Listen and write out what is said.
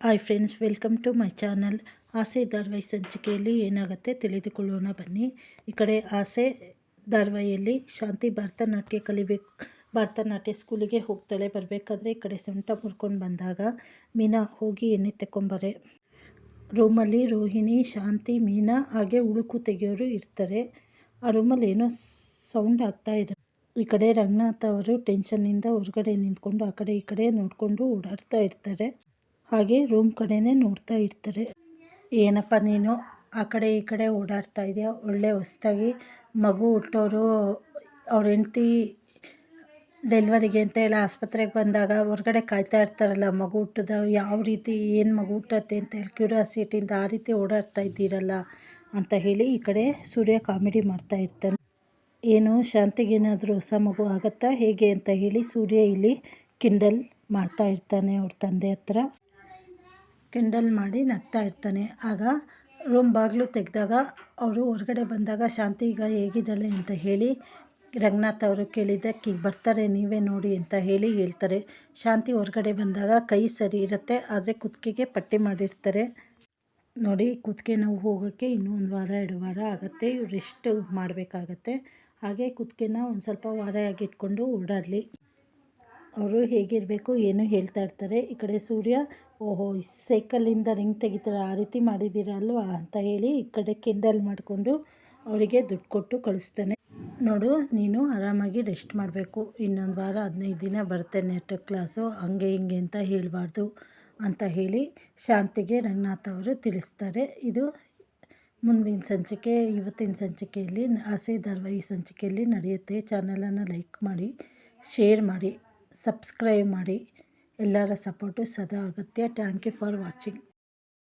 Hi friends welcome to my channel ಆಸೆ ಧಾರವಾಹಿ ಸಂಚಿಕೆಯಲ್ಲಿ ಏನಾಗುತ್ತೆ ತಿಳಿದುಕೊಳ್ಳೋಣ ಬನ್ನಿ. ಈ ಕಡೆ ಆಸೆ ಧಾರವಾಹಿಯಲ್ಲಿ ಶಾಂತಿ ಭರತನಾಟ್ಯ ಕಲಿಬೇಕು. ಭರತನಾಟ್ಯ ಸ್ಕೂಲಿಗೆ ಹೋಗ್ತಾಳೆ, ಬರಬೇಕಾದ್ರೆ ಈ ಕಡೆ ಸೊಂಟ ಮುರ್ಕೊಂಡು ಬಂದಾಗ ಮೀನಾ ಹೋಗಿ ಎಣ್ಣೆ ತಗೊಂಬರೆ ರೂಮಲ್ಲಿ ರೋಹಿಣಿ, ಶಾಂತಿ, ಮೀನಾ ಹಾಗೆ ಉಳುಕು ತೆಗೆಯೋರು ಇರ್ತಾರೆ. ಆ ರೂಮಲ್ಲಿ ಏನೋ ಸೌಂಡ್ ಆಗ್ತಾ ಇದೆ. ಈ ಕಡೆ ರಂಗನಾಥ್ ಅವರು ಟೆನ್ಷನ್ನಿಂದ ಹೊರಗಡೆ ನಿಂತ್ಕೊಂಡು ಆ ಕಡೆ ಈ ಕಡೆ ನೋಡಿಕೊಂಡು ಓಡಾಡ್ತಾ ಇರ್ತಾರೆ. ಹಾಗೆ ರೂಮ್ ಕಡೆನೇ ನೋಡ್ತಾ ಇರ್ತಾರೆ. ಏನಪ್ಪ ನೀನು? ಆ ಕಡೆ ಈ ಕಡೆ ಓಡಾಡ್ತಾ ಇದೆಯಾ? ಒಳ್ಳೆ ಹೊಸ್ದಾಗಿ ಮಗು ಹುಟ್ಟೋರು ಅವ್ರ ಹೆಂಡ್ತಿ ಡೆಲ್ವರಿಗೆ ಅಂತ ಹೇಳಿ ಆಸ್ಪತ್ರೆಗೆ ಬಂದಾಗ ಹೊರಗಡೆ ಕಾಯ್ತಾ ಇರ್ತಾರಲ್ಲ, ಮಗು ಹುಟ್ಟಿದ ಯಾವ ರೀತಿ, ಏನು ಮಗು ಹುಟ್ಟತ್ತೆ ಅಂತ ಹೇಳಿ ಕ್ಯೂರಿಯಾಸಿಟಿಯಿಂದ ಆ ರೀತಿ ಓಡಾಡ್ತಾ ಇದ್ದೀರಲ್ಲ ಅಂತ ಹೇಳಿ ಈ ಕಡೆ ಸೂರ್ಯ ಕಾಮಿಡಿ ಮಾಡ್ತಾ ಇರ್ತಾನೆ. ಏನು ಶಾಂತಿಗೇನಾದರೂ ಹೊಸ ಮಗು ಆಗುತ್ತಾ? ಹೇಗೆ ಅಂತ ಹೇಳಿ ಸೂರ್ಯ ಇಲ್ಲಿ ಕಿಂಡಲ್ ಮಾಡ್ತಾ ಇರ್ತಾನೆ ಅವ್ರ ತಂದೆ ಹತ್ರ. ಕಿಂಡಲ್ ಮಾಡಿ ನಗ್ತಾ ಇರ್ತಾನೆ. ಆಗ ರೂಮ್ ಬಾಗಿಲು ತೆಗೆದಾಗ ಅವರು ಹೊರಗಡೆ ಬಂದಾಗ ಶಾಂತಿ ಈಗ ಹೇಗಿದ್ದಾಳೆ? ಅಂತ ಹೇಳಿ ರಂಗನಾಥ್ ಅವರು ಕೇಳಿದ್ದಕ್ಕೆ, ಈಗ ಬರ್ತಾರೆ, ನೀವೇ ನೋಡಿ ಅಂತ ಹೇಳಿ ಹೇಳ್ತಾರೆ. ಶಾಂತಿ ಹೊರಗಡೆ ಬಂದಾಗ ಕೈ ಸರಿ ಇರುತ್ತೆ, ಆದರೆ ಕುತ್ತಿಗೆಗೆ ಪಟ್ಟಿ ಮಾಡಿರ್ತಾರೆ. ನೋಡಿ, ಕುತ್ತಿಗೆ ನಾವು ಹೋಗೋಕ್ಕೆ ಇನ್ನೂ ಒಂದು ವಾರ, ಎರಡು ವಾರ ಆಗುತ್ತೆ. ರೆಸ್ಟ್ ಮಾಡಬೇಕಾಗತ್ತೆ? ಹಾಗೆ ಕುತ್ತಿಗೆನ ಒಂದು ಸ್ವಲ್ಪ ವಾರ ಆಗಿಟ್ಕೊಂಡು ಓಡಾಡಲಿ. ಅವರು ಹೇಗಿರಬೇಕು, ಏನು ಹೇಳ್ತಾ ಇರ್ತಾರೆ. ಈ ಕಡೆ ಸೂರ್ಯ, ಓಹೋ ಸೈಕಲಿಂದ ರಿಂಗ್ ತೆಗಿತಾರೆ, ಆ ರೀತಿ ಮಾಡಿದ್ದೀರ ಅಲ್ವಾ ಅಂತ ಹೇಳಿ ಈ ಕಡೆ ಕಿಂಡಲ್ ಮಾಡಿಕೊಂಡು ಅವರಿಗೆ ದುಡ್ಡು ಕೊಟ್ಟು ಕಳಿಸ್ತಾನೆ. ನೋಡು, ನೀನು ಆರಾಮಾಗಿ ರೆಸ್ಟ್ ಮಾಡಬೇಕು. ಇನ್ನೊಂದು ವಾರ ಹದಿನೈದು ದಿನ ಬರ್ತೇನೆ ನೆಟ್ ಕ್ಲಾಸು ಹಂಗೆ ಹಿಂಗೆ ಅಂತ ಹೇಳಬಾರ್ದು ಅಂತ ಹೇಳಿ ಶಾಂತಿಗೆ ರಂಗನಾಥ್ ಅವರು ತಿಳಿಸ್ತಾರೆ. ಇದು ಮುಂದಿನ ಸಂಚಿಕೆ, ಇವತ್ತಿನ ಸಂಚಿಕೆಯಲ್ಲಿ, ಆಸೆ ಧಾರಾವಾಹಿ ಸಂಚಿಕೆಯಲ್ಲಿ ನಡೆಯುತ್ತೆ. ಚಾನಲನ್ನು ಲೈಕ್ ಮಾಡಿ ಶೇರ್ ಮಾಡಿ. ಸಬ್ಸ್ಕ್ರೈಬ್ ಮಾಡಿ. ಎಲ್ಲರ ಸಪೋರ್ಟು ಸದಾ ಅಗತ್ಯ. Thank you for watching.